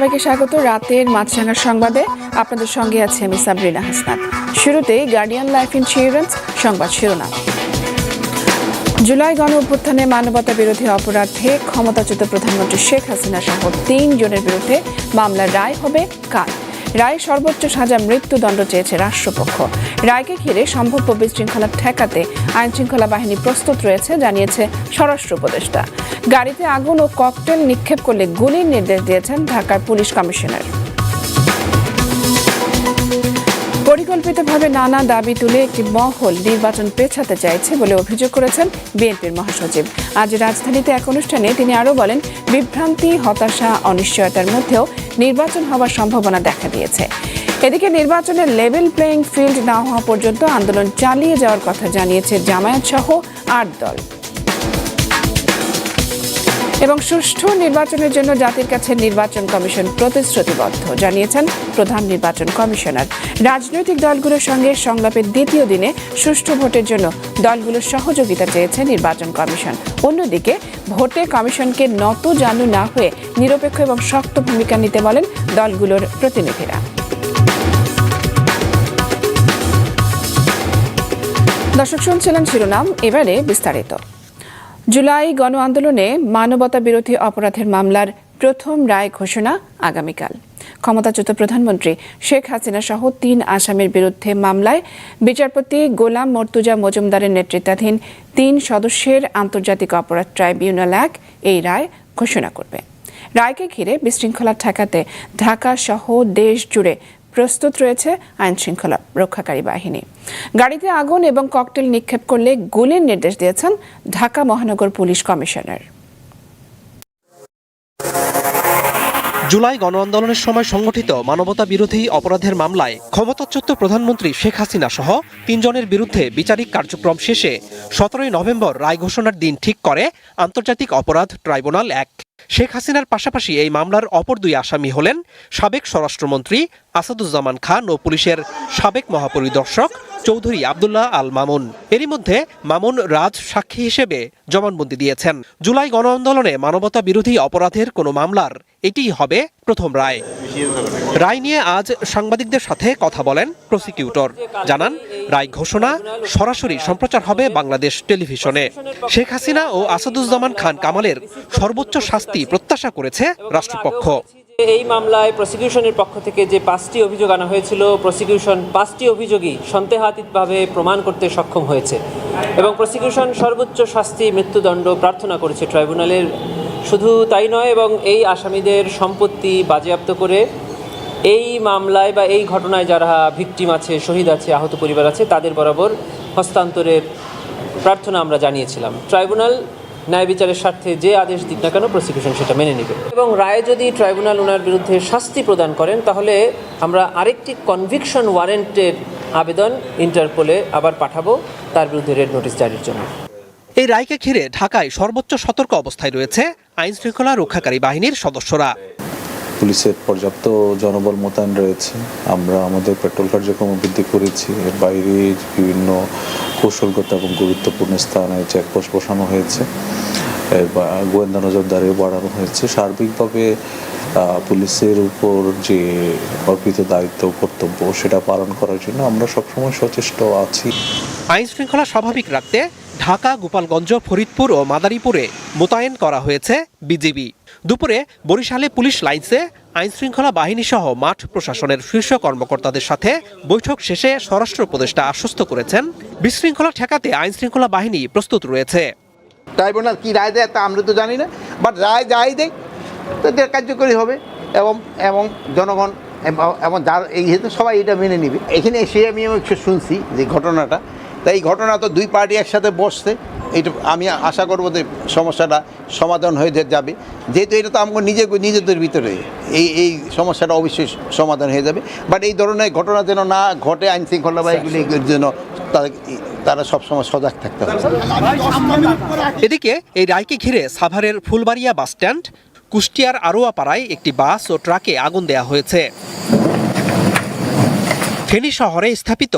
সবাইকে স্বাগত রাতের মাছরাঙার সংবাদে। আপনাদের সঙ্গে আছে আমি সাবরিনা হাসনাত শুরুতেই গার্ডিয়ান লাইফ ইন্স্যুরেন্স সংবাদ শিরোনাম। জুলাই গণ অভ্যুত্থানে মানবতা বিরোধী অপরাধে ক্ষমতাচ্যুত প্রধানমন্ত্রী শেখ হাসিনা সহ তিনজনের বিরুদ্ধে মামলার রায় হবে কাল রায় সর্বোচ্চ সাজা মৃত্যুদণ্ড চেয়েছে রাষ্ট্রপক্ষ। রায়কে ঘিরে সম্ভাব্য বিশৃঙ্খলা ঠেকাতে আইনশৃঙ্খলা বাহিনী প্রস্তুত রয়েছে, জানিয়েছে স্বরাষ্ট্র উপদেষ্টা। গাড়িতে আগুন ও ককটেল নিক্ষেপ করলে গুলির নির্দেশ দিয়েছেন ঢাকার পুলিশ কমিশনার। পরিকল্পিতভাবে নানা দাবি তুলে একটি মহল নির্বাচন পেছাতে চাইছে বলে অভিযোগ করেছেন বিএনপির মহাসচিব। আজ রাজধানীতে এক অনুষ্ঠানে তিনি আরও বলেন, বিভ্রান্তি, হতাশা, অনিশ্চয়তার মধ্যেও নির্বাচন হওয়ার সম্ভাবনা দেখা দিয়েছে। এদিকে নির্বাচনের লেভেল প্লেয়িং ফিল্ড না হওয়া পর্যন্ত আন্দোলন চালিয়ে যাওয়ার কথা জানিয়েছে জামায়াত সহ আট দল। এবং সুষ্ঠু নির্বাচনের জন্য জাতির কাছে নির্বাচন কমিশন প্রতিশ্রুতিবদ্ধ, জানিয়েছেন প্রধান নির্বাচন কমিশনার। রাজনৈতিক দলগুলোর সঙ্গে সংলাপের দ্বিতীয় দিনে সুষ্ঠু ভোটের জন্য দলগুলোর সহযোগিতা চেয়েছে নির্বাচন কমিশন। অন্যদিকে, ভোটে কমিশনকে নত জানু না হয়ে নিরপেক্ষ এবং শক্ত ভূমিকা নিতে বলেন দলগুলোর প্রতিনিধিরা। দর্শক শুনছিলেন শিরোনাম, এবারে বিস্তারিত। জুলাই গণ আন্দোলনে মানবতা বিরোধী অপরাধের মামলার প্রথম রায় ঘোষণা আগামীকাল। ক্ষমতাচ্যুত প্রধানমন্ত্রী শেখ হাসিনা সহ তিন আসামির বিরুদ্ধে মামলায় বিচারপতি গোলাম মর্তুজা মজুমদারের নেতৃত্বাধীন তিন সদস্যের আন্তর্জাতিক অপরাধ ট্রাইব্যুনাল এক এই রায় ঘোষণা করবে। রায়কে ঘিরে বিশৃঙ্খলা ঠেকাতে ঢাকা সহ দেশ জুড়ে প্রস্তুত রয়েছে আইন শৃঙ্খলা রক্ষাকারী বাহিনী। গাড়িতে আগুন এবং ককটেল নিক্ষেপ করলে গুলির নির্দেশ দিয়েছেন ঢাকা মহানগর পুলিশ কমিশনার। জুলাই গণ আন্দোলনের সময় সংগঠিত মানবতা বিরোধী অপরাধের মামলায় ক্ষমতাচ্যুত প্রধানমন্ত্রী শেখ হাসিনা সহ তিনজনের বিরুদ্ধে বিচারিক কার্যক্রম শেষে সতেরোই নভেম্বর রায় ঘোষণার দিন ঠিক করে আন্তর্জাতিক অপরাধ ট্রাইব্যুনাল এক। শেখ হাসিনার পাশাপাশি এই মামলার অপর দুই আসামি হলেন সাবেক স্বরাষ্ট্রমন্ত্রী আসাদুজ্জামান খান ও পুলিশের সাবেক মহাপরিদর্শক চৌধুরী আবদুল্লাহ আল মামুন। এরই মধ্যে মামুন রাজ সাক্ষী হিসেবে জবানবন্দি দিয়েছেন। জুলাই গণ আন্দোলনে মানবতা বিরোধী অপরাধের কোনো মামলার এটিই হবে প্রথম রায়। রায় নিয়ে আজ সাংবাদিকদের সাথে কথা বলেন প্রসিকিউটর। জানান, রায় ঘোষণা সরাসরি সম্প্রচার হবে বাংলাদেশ টেলিভিশনে। শেখ হাসিনা ও আসাদুজ্জামান খান কামালের সর্বোচ্চ শাস্তি প্রত্যাশা করেছে রাষ্ট্রপক্ষ। এই মামলায় প্রসিকিউশনের পক্ষ থেকে যে পাঁচটি অভিযোগ আনা হয়েছিল প্রসিকিউশন পাঁচটি অভিযোগই সন্দেহাতীতভাবে প্রমাণ করতে সক্ষম হয়েছে। এবং প্রসিকিউশন সর্বোচ্চ শাস্তি মৃত্যুদণ্ড প্রার্থনা করেছে ট্রাইব্যুনালের শুধু তাই নয়, এবং এই আসামিদের সম্পত্তি বাজেয়াপ্ত করে এই মামলায় বা এই ঘটনায় যারা ভিকটিম আছে, শহীদ আছে, আহত পরিবার আছে, তাদের বরাবর হস্তান্তরের প্রার্থনা আমরা জানিয়েছিলাম। ট্রাইব্যুনাল ন্যায় বিচারের স্বার্থে যে আদেশ দিক না কেন, প্রসিকিউশন সেটা মেনে নেবে। এবং রায়ে যদি ট্রাইব্যুনাল ওনার বিরুদ্ধে শাস্তি প্রদান করেন, তাহলে আমরা আরেকটি কনভিকশন ওয়ারেন্টের আবেদন ইন্টারপোলে আবার পাঠাবো, তার বিরুদ্ধে রেড নোটিশ জারির জন্য। এই রায়কে ঘিরে ঢাকায় সর্বোচ্চ সতর্ক অবস্থায় রয়েছে আইন শৃঙ্খলা রক্ষাকারী বাহিনীর সদস্যরা। পুলিশের পর্যাপ্ত জনবল মোতায়েন রয়েছে। আমরা আমাদের পেট্রোল কার্যক্রম বৃদ্ধি করেছি। এর বাইরে বিভিন্ন কৌশলগত এবং গুরুত্বপূর্ণ স্থানে চেকপোস্ট বসানো হয়েছে। গোয়েন্দা নজরদারিও বাড়ানো হয়েছে। সার্বিকভাবে পুলিশের উপর যে অর্পিত দায়িত্ব কর্তব্য সেটা পালন করার জন্য আমরা সবসময় সচেষ্ট আছি। আইন শৃঙ্খলা স্বাভাবিক রাখতে ঢাকা, গোপালগঞ্জ, ফরিদপুর ও মাদারীপুরে মোতায়েন করা হয়েছে বিজিবি। দুপুরে বরিশালে পুলিশ লাইন্সে আইনশৃঙ্খলা বাহিনী সহ মাঠ প্রশাসনের শীর্ষ কর্মকর্তাদের সাথে বৈঠক শেষে স্বরাষ্ট্র উপদেষ্টা আশ্বস্ত করেছেন। বিশৃঙ্খলা ঠেকাতে আইনশৃঙ্খলা বাহিনী প্রস্তুত রয়েছে। ট্রাইব্যুনাল কি রায় দেয় তা আমরা তো জানি না বাট রায় যাই দেয় তো কার্যকরী হবে এবং এবং জনগণ, এবং যার এই সবাই এটা মেনে নিবে। এখানে এসে আমি শুনছি যে ঘটনাটা তাই এই ঘটনা তো দুই পার্টি একসাথে বসছে। এইটা আমি আশা করব যে সমস্যাটা সমাধান হয়ে যাবে। যেহেতু এটা তো আমাকে নিজে নিজেদের ভিতরে এই এই সমস্যাটা অবশ্যই সমাধান হয়ে যাবে। বাট এই ধরনের ঘটনা যেন না ঘটে আইন শৃঙ্খলা বা এগুলি এগুলির জন্য তারা সবসময় সজাগ থাকতে হবে। এদিকে এই রায়কে ঘিরে সাভারের ফুলবাড়িয়া বাসস্ট্যান্ড কুষ্টিয়ার আরোয়াপাড়ায় একটি বাস ও ট্রাকে আগুন দেয়া হয়েছে। ফেনী শহরে স্থাপিত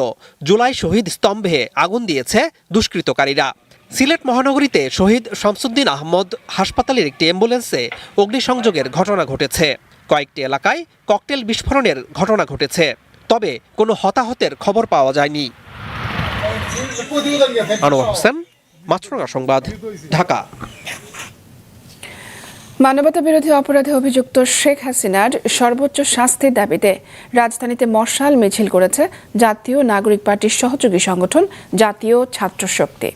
জুলাই শহীদ স্তম্ভে আগুন দিয়েছে দুষ্কৃতকারীরা। সিলেট মহানগরীতে শহীদ শামসুদ্দিন আহমদ হাসপাতালের একটি অ্যাম্বুলেন্সে অগ্নিসংযোগের ঘটনা ঘটেছে। কয়েকটি এলাকায় ককটেল বিস্ফোরণের ঘটনা ঘটেছে, তবে কোনো হতাহতের খবর পাওয়া যায়নি। আনোয়ার হোসেন, মাছরাঙা সংবাদ, ঢাকা। মানবতা বিরোধী অপরাধে অভিযুক্ত শেখ হাসিনার সর্বোচ্চ শাস্তির দাবিতে রাজধানীতে মশাল মিছিল করেছে জাতীয় নাগরিক পার্টির সহযোগী সংগঠন জাতীয় ছাত্র শক্তি।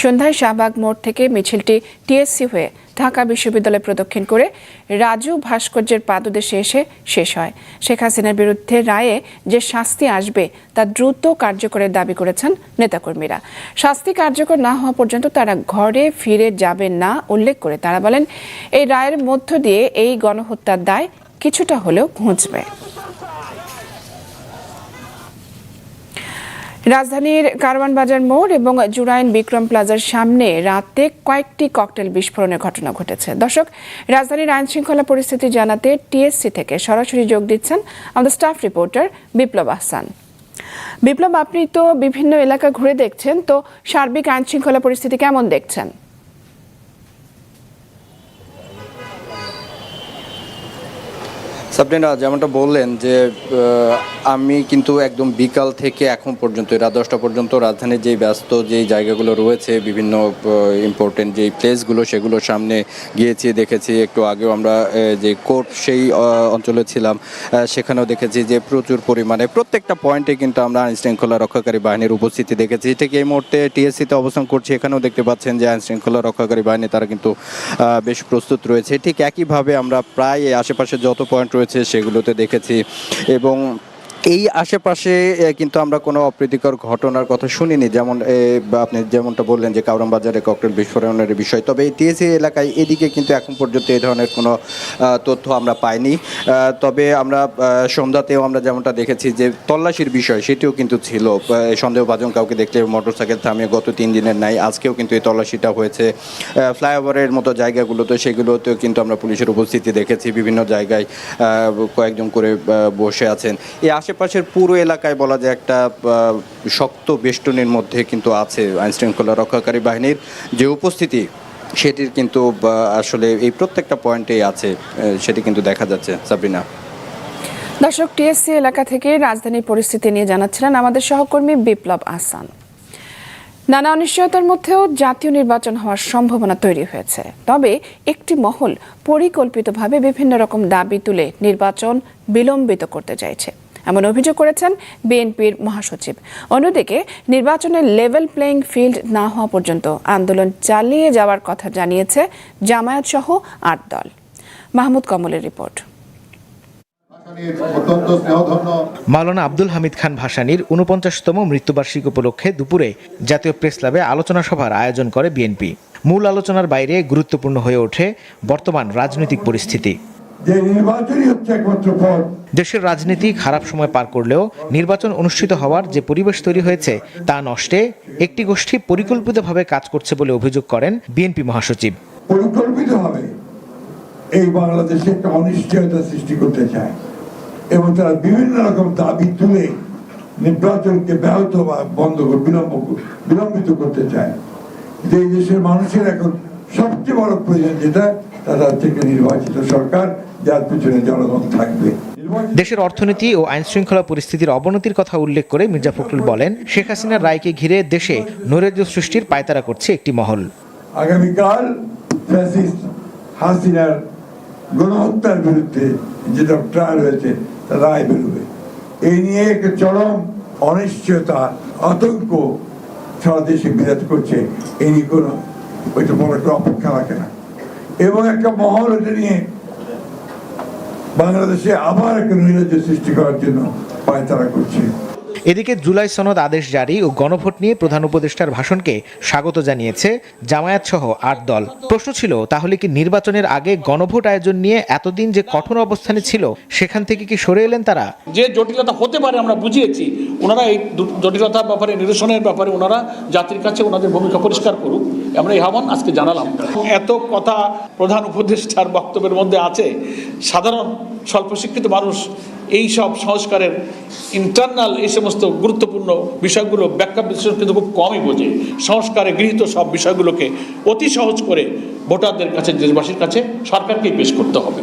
সন্ধ্যায় শাহবাগ মোড় থেকে মিছিলটি টিএসসি হয়ে ঢাকা বিশ্ববিদ্যালয় প্রদক্ষিণ করে রাজু ভাস্কর্যের পাদদেশে এসে শেষ হয়। শেখ হাসিনার বিরুদ্ধে রায়ে যে শাস্তি আসবে, তা দ্রুত কার্যকরের দাবি করেছেন নেতাকর্মীরা। শাস্তি কার্যকর না হওয়া পর্যন্ত তারা ঘরে ফিরে যাবেন না উল্লেখ করে তারা বলেন, এই রায়ের মধ্য দিয়ে এই গণহত্যার দায় কিছুটা হলেও ঘুঁচবে। রাজধানীর কারওয়ান বাজার মোড় এবং জুরাইন বিক্রম প্লাজার সামনে রাতে কয়েকটি ককটেল বিস্ফোরণের ঘটনা ঘটেছে। দর্শক, রাজধানীর আইন শৃঙ্খলা পরিস্থিতি জানাতে টিএসসি থেকে সরাসরি যোগ দিচ্ছেন আমাদের স্টাফ রিপোর্টার বিপ্লব আহসান। বিপ্লব, আপনি তো বিভিন্ন এলাকা ঘুরে দেখছেন, তো সার্বিক আইন শৃঙ্খলা পরিস্থিতি কেমন দেখছেন? সাবরিনা, যেমনটা বললেন যে আমি কিন্তু একদম বিকাল থেকে এখন পর্যন্ত, রাত দশটা পর্যন্ত রাজধানীর যেই ব্যস্ত যেই জায়গাগুলো রয়েছে, বিভিন্ন ইম্পর্টেন্ট যেই প্লেসগুলো সেগুলোর সামনে গিয়েছি, দেখেছি। একটু আগেও আমরা যে কোর্ট সেই অঞ্চলে ছিলাম সেখানেও দেখেছি যে প্রচুর পরিমাণে প্রত্যেকটা পয়েন্টে কিন্তু আমরা আইন শৃঙ্খলা রক্ষাকারী বাহিনীর উপস্থিতি দেখেছি। ঠিক এই মুহূর্তে টিএসসিতে অবস্থান করছি, এখানেও দেখতে পাচ্ছেন যে আইন শৃঙ্খলা রক্ষাকারী বাহিনী, তারা কিন্তু বেশ প্রস্তুত রয়েছে। ঠিক একইভাবে আমরা প্রায় আশেপাশে যত পয়েন্ট রয়েছে সেগুলোতে দেখেছি। এবং এই আশেপাশে কিন্তু আমরা কোনো অপ্রীতিকর ঘটনার কথা শুনিনি। যেমন আপনি যেমনটা বললেন যে কাউরাম বাজারে ককটেল বিস্ফোরণের বিষয়, তবে এই টিএসসি এলাকায় এদিকে কিন্তু এখন পর্যন্ত এই ধরনের কোনো তথ্য আমরা পাইনি। তবে আমরা সন্ধ্যাতেও আমরা যেমনটা দেখেছি যে তল্লাশির বিষয়, সেটিও কিন্তু ছিল। সন্দেহভাজন কাউকে দেখলে মোটরসাইকেল থামিয়ে গত তিন দিনের নাই আজকেও কিন্তু এই তল্লাশিটা হয়েছে। ফ্লাইওভারের মতো জায়গাগুলোতে, সেগুলোতেও কিন্তু আমরা পুলিশের উপস্থিতি দেখেছি। বিভিন্ন জায়গায় কয়েকজন করে বসে আছেন। এই আশেপাশের পুরো এলাকায় বলা যায় একটা শক্ত বেষ্টনীর মধ্যে কিন্তু আছে আইন শৃঙ্খলা রক্ষাকারী বাহিনীর যে উপস্থিতি, সেটির কিন্তু আসলে এই প্রত্যেকটা পয়েন্টেই আছে সেটি কিন্তু দেখা যাচ্ছে সাবিনা দর্শক, টিএসসি এলাকা থেকে রাজধানীর পরিস্থিতি নিয়ে জানাচ্ছিলেন আমাদের সহকর্মী বিপ্লব আহসান। নানা অনিশ্চয়তার মধ্যেও জাতীয় নির্বাচন হওয়ার সম্ভাবনা তৈরি হয়েছে। তবে একটি মহল পরিকল্পিতভাবে বিভিন্ন রকম দাবি তুলে নির্বাচন বিলম্বিত করতে চাইছে। এমন অভিযোগ করেছেন বিএনপির মহাসচিব। অন্যদিকে, নির্বাচনের লেভেল প্লেইং ফিল্ড না হওয়া পর্যন্ত আন্দোলন চালিয়ে যাওয়ার কথা জানিয়েছে জামায়াত সহ আট দল। মাহমুদ কমলের রিপোর্ট। মাওলানা আব্দুল হামিদ খান ভাসানির উনপঞ্চাশতম মৃত্যুবার্ষিকী উপলক্ষে দুপুরে জাতীয় প্রেস ক্লাবে আলোচনা সভার আয়োজন করে বিএনপি। মূল আলোচনার বাইরে গুরুত্বপূর্ণ হয়ে ওঠে বর্তমান রাজনৈতিক পরিস্থিতি। যে নির্বাচনই হচ্ছে একমাত্র পথ। দেশের রাজনীতি খারাপ সময় পার করলেও নির্বাচন অনুষ্ঠিত হওয়ার যে পরিবেশ তৈরি হয়েছে তা নষ্টে একটি গোষ্ঠী পরিকল্পিতভাবে কাজ করছে বলে অভিযোগ করেন বিএনপি মহাসচিব। পরিকল্পিতভাবে এই বাংলাদেশে একটা অনিশ্চয়তা সৃষ্টি করতে চায় এবং তারা বিভিন্ন রকম দাবি তুলে নির্বাচনকে ব্যাহত বা বন্ধ করে বিলম্ব বিলম্বিত করতে চায়। যে এই দেশের মানুষের এখন সবচেয়ে বড় প্রয়োজন যেটা তারা থেকে নির্বাচিত সরকার যার পিছনে জনগণ থাকবে। দেশের অর্থনীতি ও আইন শৃঙ্খলা পরিস্থিতির অবনতির কথা উল্লেখ করে মির্জা ফখরুল বলেন শেখ হাসিনার রায়কে ঘিরে দেশে নৈরাজ্য সৃষ্টির পায়তারা করছে একটি মহল। আগামীকাল হাসিনার গণহত্যার বিরুদ্ধে যেটা ট্রায়াল হয়েছে তা রায় বেরোবে। এই নিয়ে একটা চরম অনিশ্চয়তা আতঙ্ক সারা দেশে বিরাজ করছে। এই নিয়ে কোনো ওইটা বড় একটা অপেক্ষা রাখে না। এবং একটা মহল এটা নিয়ে বাংলাদেশে আবার একটা নৈরাজ্য সৃষ্টি করার জন্য পায়তারা করছে। এদিকে জুলাই সনদ আদেশ জারি ও গণভোট নিয়ে প্রধান উপদেষ্টার ভাষণকে স্বাগত জানিয়েছে জামায়াত সহ আট দল। প্রশ্ন ছিল তাহলে কি নির্বাচনের আগে গণভোট আয়োজন নিয়ে এতদিন যে কঠোর অবস্থানে ছিল সেখান থেকে কি সরে এলেন তারা? যে জটিলতা হতে পারে আমরা বুঝিয়েছি। ওনারা এই দু- জটিলতার ব্যাপারে নিরসনের ব্যাপারে ওনারা জাতির কাছে ওনাদের ভূমিকা পরিষ্কার করুক। আমরা এই আহ্বান আজকে জানালাম। এত কথা প্রধান উপদেষ্টার বক্তব্যের মধ্যে আছে। সাধারণ স্বল্প শিক্ষিত মানুষ এই সব সংস্কারের ইন্টারনাল এই সমস্ত গুরুত্বপূর্ণ বিষয়গুলো ব্যাখ্যা বিশ্লেষণ কিন্তু খুব কমই বোঝে। সংস্কারে গৃহীত সব বিষয়গুলোকে অতি সহজ করে ভোটারদের কাছে দেশবাসীর কাছে সরকারকেই পেশ করতে হবে।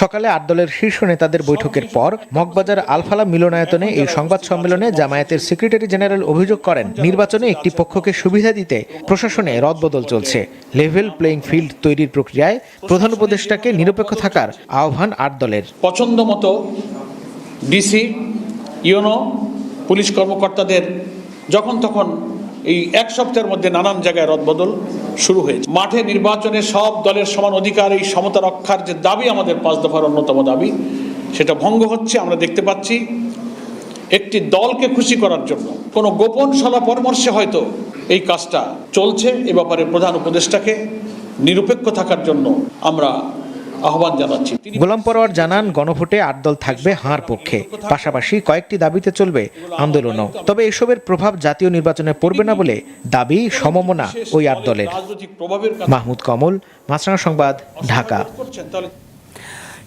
সকালে আট দলের শীর্ষ নেতাদের বৈঠকের পর মগবাজার আলফালা মিলনায়তনে এই সংবাদ সম্মেলনে জামায়াতের সেক্রেটারি জেনারেল অভিযোগ করেন নির্বাচনে একটি পক্ষকে সুবিধা দিতে প্রশাসনে রদবদল চলছে। লেভেল প্লেইং ফিল্ড তৈরির প্রক্রিয়ায় প্রধান উপদেষ্টাকে নিরপেক্ষ থাকার আহ্বান আট দলের। পছন্দ মতো ডিসি ইউনো পুলিশ কর্মকর্তাদের যখন তখন এই এক সপ্তাহের মধ্যে নানান জায়গায় রদবদল শুরু হয়েছে। মাঠে নির্বাচনে সব দলের সমান অধিকার, এই সমতা রক্ষার যে দাবি আমাদের পাঁচ দফার অন্যতম দাবি, সেটা ভঙ্গ হচ্ছে, আমরা দেখতে পাচ্ছি। একটি দলকে খুশি করার জন্য কোনো গোপন সলা পরামর্শে হয়তো এই কাজটা চলছে, এ ব্যাপারে প্রধান উপদেষ্টাকে নিরপেক্ষ থাকার জন্য আমরা আহ্বান জানাচ্ছি। গোলাম পরোয়ার জানান গণভোটে আট দল থাকবে হার পক্ষে। পাশাপাশি কয়েকটি দাবিতে চলবে আন্দোলনও। তবে এসবের প্রভাব জাতীয় নির্বাচনে পড়বে না বলে দাবি সমমনা ওই আট দলের। মাহমুদ কমল মাছরাঙা সংবাদ ঢাকা।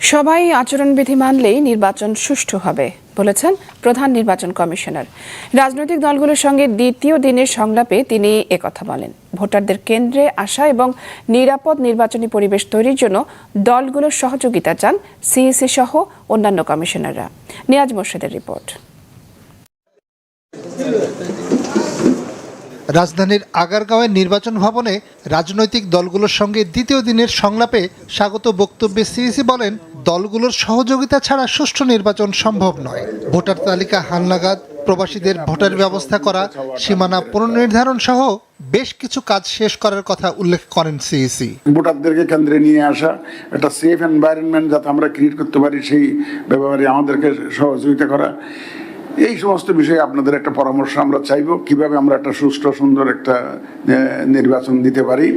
সবাই আচরণবিধি মানলেই নির্বাচন সুষ্ঠু হবে, বলেছেন প্রধান নির্বাচন কমিশনার। রাজনৈতিক দলগুলোর সঙ্গে দ্বিতীয় দিনের সংলাপে তিনি একথা বলেন। ভোটারদের কেন্দ্রে আসা এবং নিরাপদ নির্বাচনী পরিবেশ তৈরির জন্য দলগুলোর সহযোগিতা চান সিইসি সহ অন্যান্য কমিশনাররা। নিয়াজ মোর্শেদের রিপোর্ট। রাজধানীর আগারগাঁওয়ের নির্বাচন ভবনে রাজনৈতিক দলগুলোর সঙ্গে দ্বিতীয় দিনের সংলাপে স্বাগত বক্তব্যে সিইসি বলেন, দলগুলোর সহযোগিতা ছাড়া সুষ্ঠু নির্বাচন সম্ভব নয়। ভোটার তালিকা, হালনাগাদ, প্রবাসীদের ভোটার ব্যবস্থা করা, সীমানা পুনর্নির্ধারণ সহ বেশ কিছু কাজ শেষ করার কথা উল্লেখ করেন সিইসি। ভোটারদেরকে কেন্দ্রে নিয়ে আসা, একটা সেফ এনভায়রনমেন্ট যাতে আমরা ক্রিয়েট করতে পারি সেই ব্যাপারে আমাদেরকে সহযোগিতা করা। এই সমস্ত বিষয়ে আপনাদের একটা পরামর্শ আমরা চাইব কীভাবে আমরা একটা সুষ্ঠু সুন্দর একটা নির্বাচন দিতে পারি।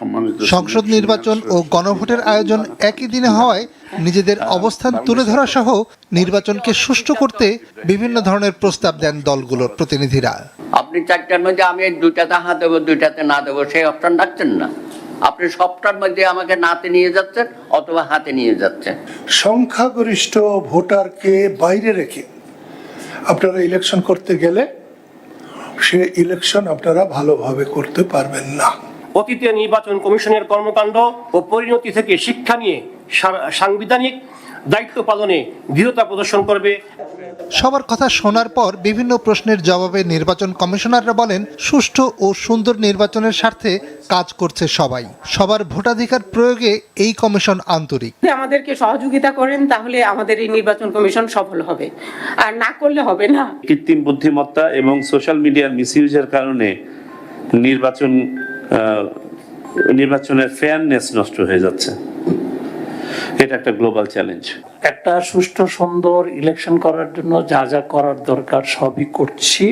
সম্মানিত সংসদ নির্বাচন ও গণভোটের আয়োজন একই দিনে হওয়ায় নিজেদের অবস্থান তুলে ধরা সহ নির্বাচনকে সুষ্ঠু করতে বিভিন্ন ধরনের প্রস্তাব দেন দলগুলোর প্রতিনিধিরা। আপনি চারটার মধ্যে আমি এই দুইটাতে হাত দেবো দুইটাতে না দেবো সেই অপশন রাখছেন না। আপনি সবটার মধ্যে আমাকে নাতে নিয়ে যাচ্ছেন অথবা হাতে নিয়ে যাচ্ছেন। সংখ্যাগরিষ্ঠ ভোটারকে বাইরে রেখে আপনারা ইলেকশন করতে গেলে সে ইলেকশন আপনারা ভালোভাবে করতে পারবেন না। অতীতে নির্বাচন কমিশনের কর্মকাণ্ড ও পরিণতি থেকে শিক্ষা নিয়ে সাংবিধানিক দায়িত্ব পালনে দৃঢ়তা প্রদর্শন করবে সবার কথা শোনার পর বিভিন্ন প্রশ্নের জবাবে নির্বাচন কমিশনাররা বলেন সুষ্ঠু ও সুন্দর নির্বাচনের স্বার্থে কাজ করছে সবাই। সবার ভোটাধিকার প্রয়োগে এই কমিশন আন্তরিক। আমাদেরকে সহযোগিতা করেন তাহলে আমাদের এই নির্বাচন কমিশন সফল হবে। আর না করলে হবে না। কৃত্রিম বুদ্ধিমত্তা এবং সোশ্যাল মিডিয়ার মিসইউজের কারণে নির্বাচন আহ, নির্বাচনের ফেয়ারনেস নষ্ট হয়ে যাচ্ছে। এটা একটা গ্লোবাল চ্যালেঞ্জ একটা সুষ্ঠু সুন্দর ইলেকশন করার জন্য যা যা করার দরকার সবই করছি।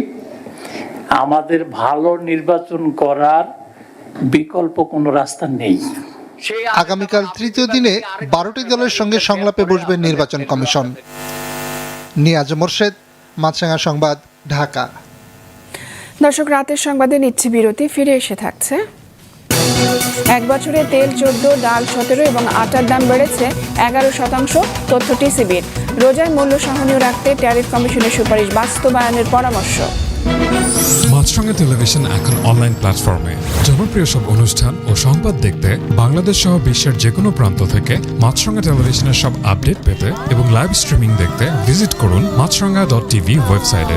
আমাদের ভালো নির্বাচন করার বিকল্প কোনো রাস্তা নেই। সেই আগামীকাল তৃতীয় দিনে বারোটি দলের সঙ্গে সংলাপে বসবে নির্বাচন কমিশন। নিয়াজ মোর্শেদ মাছরাঙা সংবাদ ঢাকা। দর্শক রাতের সংবাদে নিচ্ছি বিরতি ফিরে এসে থাকছে এক বছরে তেল চোদ্দ ডাল সতেরো এবং আটার দাম বেড়েছে এগারো শতাংশ তথ্য টিসিবির রোজায় মূল্য সহনীয় রাখতে ট্যারিফ কমিশনের সুপারিশ বাস্তবায়নের পরামর্শ। মাছরাঙা টেলিভিশন এখন অনলাইন প্ল্যাটফর্মে। জনপ্রিয় সব অনুষ্ঠান ও সংবাদ দেখতে বাংলাদেশ সহ বিশ্বের যে কোনো প্রান্ত থেকে মাছরাঙা টেলিভিশনের সব আপডেট পেতে এবং লাইভ স্ট্রিমিং দেখতে ভিজিট করুন মাছরাঙা ডট টিভি ওয়েবসাইটে।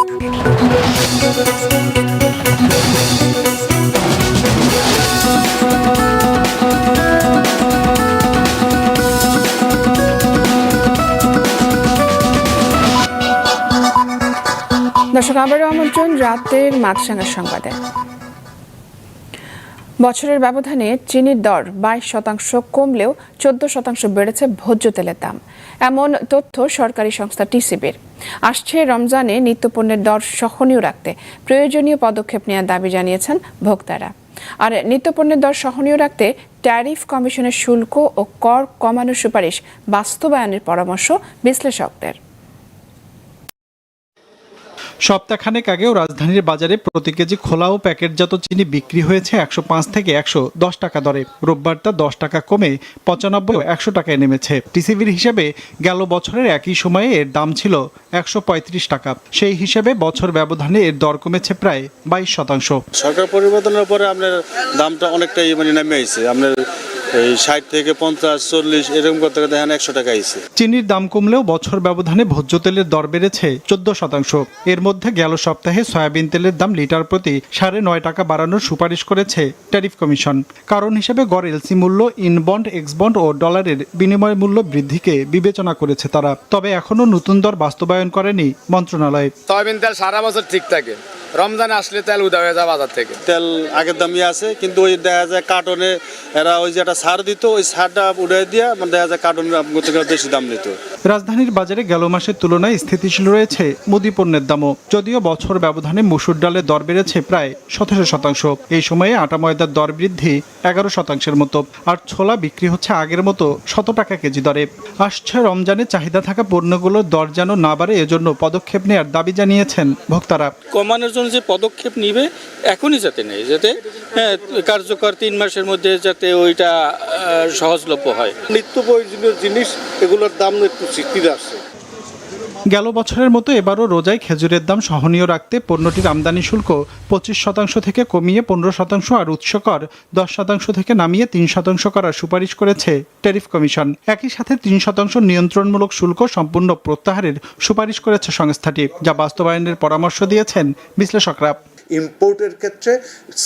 দর্শক, আবারও আমন্ত্রণ রাতের মাছরাঙা সংবাদে। বছরের ব্যবধানে চিনির দর বাইশ শতাংশ কমলেও চোদ্দ শতাংশ বেড়েছে ভোজ্য তেলের দাম। এমন তথ্য সরকারি সংস্থা টিসিবির। আসছে রমজানে নিত্যপণ্যের দর সহনীয় রাখতে। প্রয়োজনীয় পদক্ষেপ নেওয়ার দাবি জানিয়েছেন ভোক্তারা। আর নিত্যপণ্যের দর সহনীয় রাখতে ট্যারিফ কমিশনের শুল্ক ও কর কমানোর সুপারিশ বাস্তবায়নের পরামর্শ বিশ্লেষকদের। সপ্তাহখানেক আগেও রাজধানীর বাজারে প্রতি কেজি খোলা ও প্যাকেটজাত চিনি বিক্রি হয়েছে একশো পাঁচ থেকে একশো দশ টাকা দরে। রোববার তা দশ টাকা কমে পঁচানব্বই একশো টাকায় নেমেছে। টিসিবির হিসেবে গেল বছরের একই সময়ে এর দাম ছিল একশো পঁয়ত্রিশ টাকা। সেই হিসেবে বছর ব্যবধানে এর দর কমেছে প্রায় বাইশ শতাংশ। সরকার পরিবর্তনের পরে আপনার দামটা অনেকটাই মানে নেমে আইছে আপনার এই ষাট থেকে পঞ্চাশ চল্লিশ এরকম করতে করতে এখন একশো টাকা আইছে চিনির দাম কমলেও বছর ব্যবধানে ভোজ্য তেলের দর বেড়েছে চোদ্দ শতাংশ। এর মধ্যে গেল সপ্তাহে সয়াবিন তেলের দাম লিটার প্রতি সাড়ে নয় টাকা বাড়ানোর সুপারিশ করেছে ট্যারিফ কমিশন। কারণ হিসেবে গড় এলসি মূল্য ইনবন্ড এক্সবন্ড ও ডলারের বিনিময় মূল্য বৃদ্ধিকে বিবেচনা করেছে তারা। তবে এখনও নতুন দর বাস্তবায়ন করেনি মন্ত্রণালয়। সয়াবিন তেল সারা বছর ঠিক থাকে। রমজান আসলে তেল উদা হয়ে যায় বাজার থেকে। তেল আগের দামই আছে কিন্তু ওই দেখা যায় কার্টনে এরা ওই যে একটা সার দিত ওই সারটা উড়াই দিয়ে মানে দেখা যায় কার্টনের বেশি দাম নিত। রাজধানীর বাজারে গেল মাসের তুলনায় স্থিতিশীল রয়েছে মুদি পণ্যের দামও। যদিও বছর ব্যবধানে মসুর ডালের দর বেড়েছে প্রায় সতেরো শতাংশ। এই সময়ে আটা ময়দার দর বৃদ্ধি এগারো শতাংশের মতো। আর ছোলা বিক্রি হচ্ছে আগের মতো শত টাকা কেজি দরে। আসছে রমজানে চাহিদা থাকা পণ্যগুলোর দর যেন না বাড়ে এজন্য পদক্ষেপ নেওয়ার দাবি জানিয়েছেন ভোক্তারা। কমানোর জন্য যে পদক্ষেপ নিবে এখনই যাতে নেই যাতে হ্যাঁ কার্যকর তিন মাসের মধ্যে যাতে ওইটা সহজলভ্য হয়। নিত্য প্রয়োজনীয় জিনিস এগুলোর দাম একটু স্থির আসছে। গেল বছরের মতো এবারও রোজায় খেজুরের দাম সহনীয় রাখতে পণ্যটির আমদানি শুল্ক পঁচিশ শতাংশ থেকে কমিয়ে পনেরো শতাংশ আর উৎসকর দশ শতাংশ থেকে নামিয়ে তিন শতাংশ করার সুপারিশ করেছে ট্যারিফ কমিশন। একই সাথে তিন শতাংশ নিয়ন্ত্রণমূলক শুল্ক সম্পূর্ণ প্রত্যাহারের সুপারিশ করেছে সংস্থাটি যা বাস্তবায়নের পরামর্শ দিয়েছেন বিশ্লেষকরা। ইম্পোর্টের ক্ষেত্রে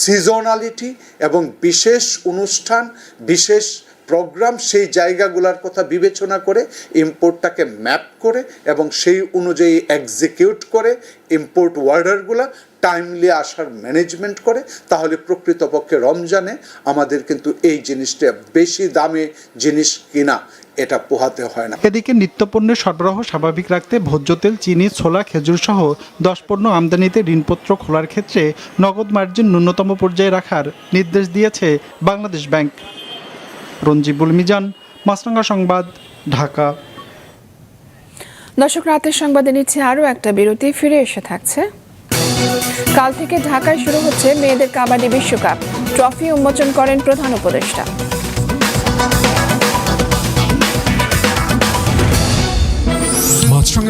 সিজনালিটি এবং বিশেষ অনুষ্ঠান বিশেষ প্রোগ্রাম সেই জায়গাগুলোর কথা বিবেচনা করে ইম্পোর্টটাকে ম্যাপ করে এবং সেই অনুযায়ী এক্সিকিউট করে ইম্পোর্ট ওয়ার্ডারগুলা টাইমলি আসার ম্যানেজমেন্ট করে, তাহলে প্রকৃতপক্ষে রমজানে আমাদের কিন্তু এই জিনিসটা বেশি দামে জিনিস কিনা এটা পোহাতে হয় না। এদিকে নিত্যপণ্যের সরবরাহ স্বাভাবিক রাখতে ভোজ্য তেল, চিনি, ছোলা, খেজুর সহ দশ পণ্য আমদানিতে ঋণপত্র খোলার ক্ষেত্রে নগদ মার্জিন ন্যূনতম পর্যায়ে রাখার নির্দেশ দিয়েছে বাংলাদেশ ব্যাংক। রঞ্জিবুল মিজান মাসরাঙ্গা সংবাদ, ঢাকা। দর্শক, রাতের সংবাদে নিচ্ছে আরও একটা বিরতি, ফিরে এসে থাকছে। কাল থেকে ঢাকায় শুরু হচ্ছে মেয়েদের কাবাডি বিশ্বকাপ। ট্রফি উন্মোচন করেন প্রধান উপদেষ্টা।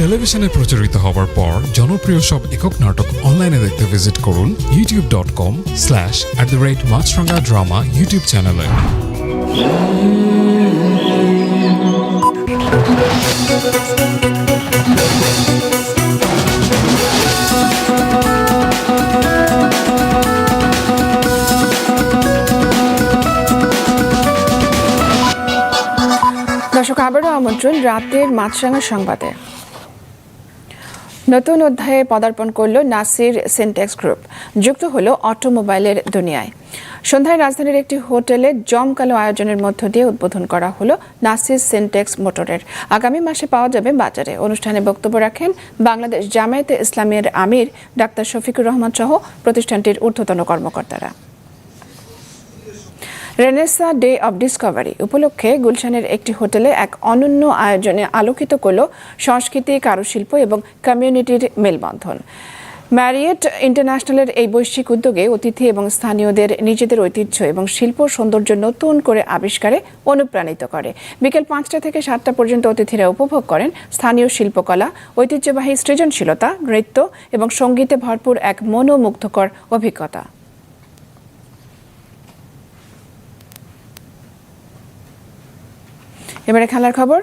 টেলিভিশনে প্রচারিত হওয়ার পর জনপ্রিয় সব একক নাটক অনলাইনে দেখতে ভিজিট করুন YouTube dot com slash at the rate Maasranga drama YouTube চ্যানেলে দর্শক, আবারও আমন্ত্রণ রাতের মাছরাঙা সংবাদে। নতুন অধ্যায়ে পদার্পণ করল নাসির সিনটেক্স গ্রুপ, যুক্ত হলো অটোমোবাইলের দুনিয়ায়। সন্ধ্যায় রাজধানীর একটি হোটেলে জমকালো আয়োজনের মধ্য দিয়ে উদ্বোধন করা হলো নাসির সিনটেক্স মোটরের। আগামী মাসে পাওয়া যাবে বাজারে। অনুষ্ঠানে বক্তব্য রাখেন বাংলাদেশ জামায়াতে ইসলামের আমির ডাক্তার শফিকুর রহমান সহ প্রতিষ্ঠানটির ঊর্ধ্বতন কর্মকর্তারা। রেনেসা ডে অব ডিসকভারি উপলক্ষে গুলশানের একটি হোটেলে এক অনন্য আয়োজনে আলোকিত করল সংস্কৃতি কারুশিল্প এবং কমিউনিটির মেলবন্ধন। ম্যারিয়েট ইন্টারন্যাশনালের এই বৈশ্বিক উদ্যোগে অতিথি এবং স্থানীয়দের নিজেদের ঐতিহ্য এবং শিল্প সৌন্দর্য নতুন করে আবিষ্কারে অনুপ্রাণিত করে। বিকেল পাঁচটা থেকে সাতটা পর্যন্ত অতিথিরা উপভোগ করেন স্থানীয় শিল্পকলা, ঐতিহ্যবাহী সৃজনশীলতা, নৃত্য এবং সঙ্গীতে ভরপুর এক মনোমুগ্ধকর অভিজ্ঞতা। এবারে খেলার খবর।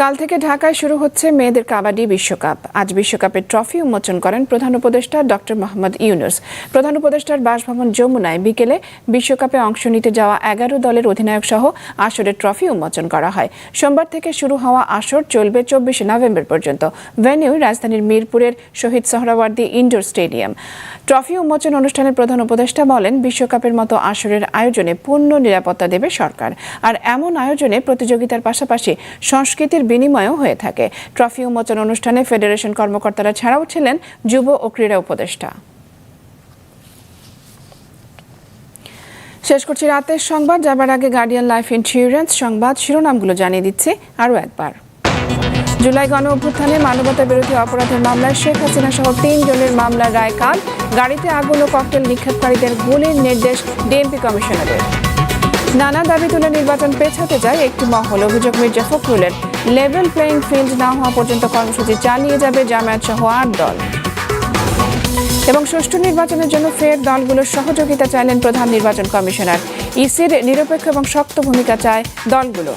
কাল থেকে ঢাকায় শুরু হচ্ছে মেয়েদের কাবাডি বিশ্বকাপ। আজ বিশ্বকাপের ট্রফি উন্মোচন করেন প্রধান উপদেষ্টা ডক্টর মোহাম্মদ ইউনুস। প্রধান উপদেষ্টার বাসভবন যমুনায় বিকেলে বিশ্বকাপে অংশ নিতে যাওয়া এগারো দলের অধিনায়ক সহ আসরের ট্রফি উন্মোচন করা হয়। সোমবার থেকে শুরু হওয়া আসর চলবে চব্বিশে নভেম্বর পর্যন্ত। ভেন্যু রাজধানীর মিরপুরের Shaheed Suhrawardy indoor stadium. Trophy উন্মোচন অনুষ্ঠানের প্রধান উপদেষ্টা বলেন, বিশ্বকাপের মতো আসরের আয়োজনে পূর্ণ নিরাপত্তা দেবে সরকার। আর এমন আয়োজনে প্রতিযোগিতার পাশাপাশি সংস্কৃতির বিনিময়ও হয়ে থাকে। ট্রফি উন্মোচন অনুষ্ঠানে ফেডারেশন কর্মকর্তারা ছাড়াও ছিলেন যুব ও ক্রীড়া উপদেষ্টা। শেষ করছি রাতের সংবাদ। যাবার আগে গার্ডিয়ান লাইফ ইন্স্যুরেন্স সংবাদ শিরোনামগুলো জানিয়ে দিচ্ছে আরও একবার। জুলাই গণ অভ্যুত্থানে মানবতা বিরোধী অপরাধের মামলায় শেখ হাসিনা সহ তিন জনের মামলার রায় কাল গাড়িতে আগুন ও ককটেল নিক্ষেপকারীদের গুলির নির্দেশ ডিএমপি কমিশনারের। নানা দাবি তুলে নির্বাচন পেছাতে যায় একটি মহল, অভিযোগ মির্জা ফখরুলের। লেভেল প্লেয়িং ফিল্ড না হওয়া পর্যন্ত কর্মসূচি চালিয়ে যাবে জামায়াত সহ আট দল। এবং সুষ্ঠু নির্বাচনের জন্য ফের দলগুলোর সহযোগিতা চাইলেন প্রধান নির্বাচন কমিশনার। ইসির নিরপেক্ষ এবং শক্ত ভূমিকা চায় দলগুলো।